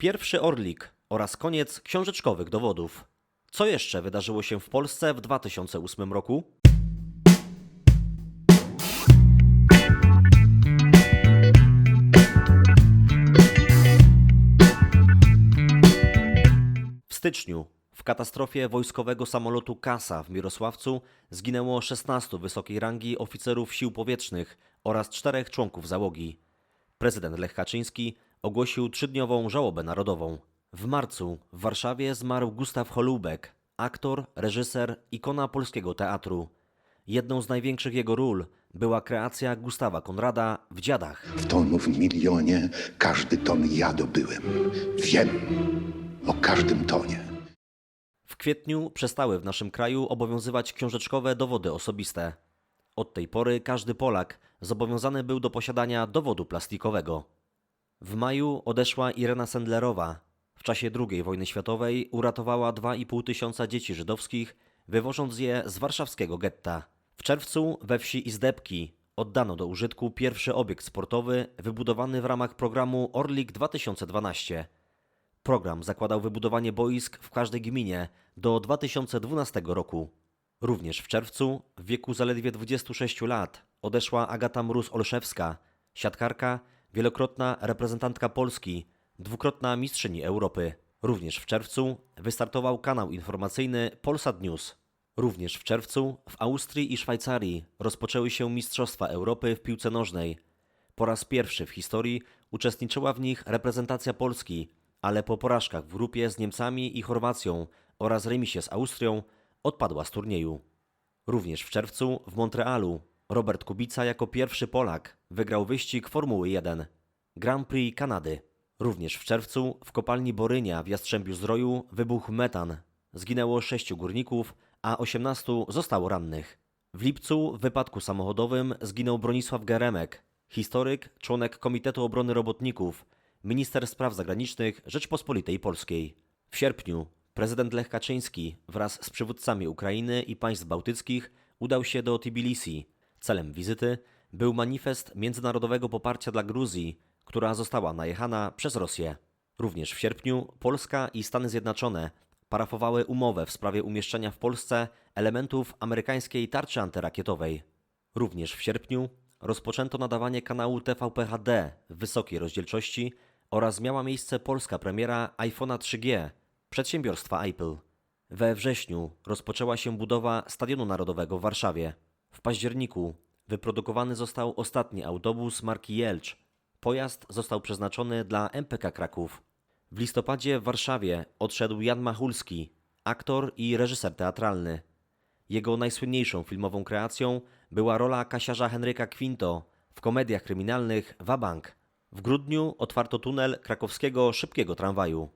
Pierwszy Orlik oraz koniec książeczkowych dowodów. Co jeszcze wydarzyło się w Polsce w 2008 roku? W styczniu w katastrofie wojskowego samolotu Kasa w Mirosławcu zginęło 16 wysokiej rangi oficerów sił powietrznych oraz czterech członków załogi. Prezydent Lech Kaczyński ogłosił trzydniową żałobę narodową. W marcu w Warszawie zmarł Gustaw Holubek, aktor, reżyser, ikona polskiego teatru. Jedną z największych jego ról była kreacja Gustawa Konrada w Dziadach. W tonów w milionie każdy ton ja dobyłem. Wiem o każdym tonie. W kwietniu przestały w naszym kraju obowiązywać książeczkowe dowody osobiste. Od tej pory każdy Polak zobowiązany był do posiadania dowodu plastikowego. W maju odeszła Irena Sendlerowa. W czasie II wojny światowej uratowała 2,5 tysiąca dzieci żydowskich, wywożąc je z warszawskiego getta. W czerwcu we wsi Izdebki oddano do użytku pierwszy obiekt sportowy wybudowany w ramach programu Orlik 2012. Program zakładał wybudowanie boisk w każdej gminie do 2012 roku. Również w czerwcu, w wieku zaledwie 26 lat, odeszła Agata Mróz-Olszewska, siatkarka, wielokrotna reprezentantka Polski, dwukrotna mistrzyni Europy. Również w czerwcu wystartował kanał informacyjny Polsat News. Również w czerwcu w Austrii i Szwajcarii rozpoczęły się Mistrzostwa Europy w piłce nożnej. Po raz pierwszy w historii uczestniczyła w nich reprezentacja Polski, ale po porażkach w grupie z Niemcami i Chorwacją oraz remisie z Austrią odpadła z turnieju. Również w czerwcu w Montrealu Robert Kubica jako pierwszy Polak wygrał wyścig Formuły 1 Grand Prix Kanady. Również w czerwcu w kopalni Borynia w Jastrzębiu Zdroju wybuchł metan. Zginęło sześciu górników, a 18 zostało rannych. W lipcu w wypadku samochodowym zginął Bronisław Geremek, historyk, członek Komitetu Obrony Robotników, minister spraw zagranicznych Rzeczpospolitej Polskiej. W sierpniu prezydent Lech Kaczyński wraz z przywódcami Ukrainy i państw bałtyckich udał się do Tbilisi. Celem wizyty był manifest międzynarodowego poparcia dla Gruzji, która została najechana przez Rosję. Również w sierpniu Polska i Stany Zjednoczone parafowały umowę w sprawie umieszczenia w Polsce elementów amerykańskiej tarczy antyrakietowej. Również w sierpniu rozpoczęto nadawanie kanału TVP HD w wysokiej rozdzielczości oraz miała miejsce polska premiera iPhone'a 3G przedsiębiorstwa Apple. We wrześniu rozpoczęła się budowa Stadionu Narodowego w Warszawie. W październiku wyprodukowany został ostatni autobus marki Jelcz. Pojazd został przeznaczony dla MPK Kraków. W listopadzie w Warszawie odszedł Jan Machulski, aktor i reżyser teatralny. Jego najsłynniejszą filmową kreacją była rola kasiarza Henryka Quinto w komediach kryminalnych Wabank. W grudniu otwarto tunel krakowskiego szybkiego tramwaju.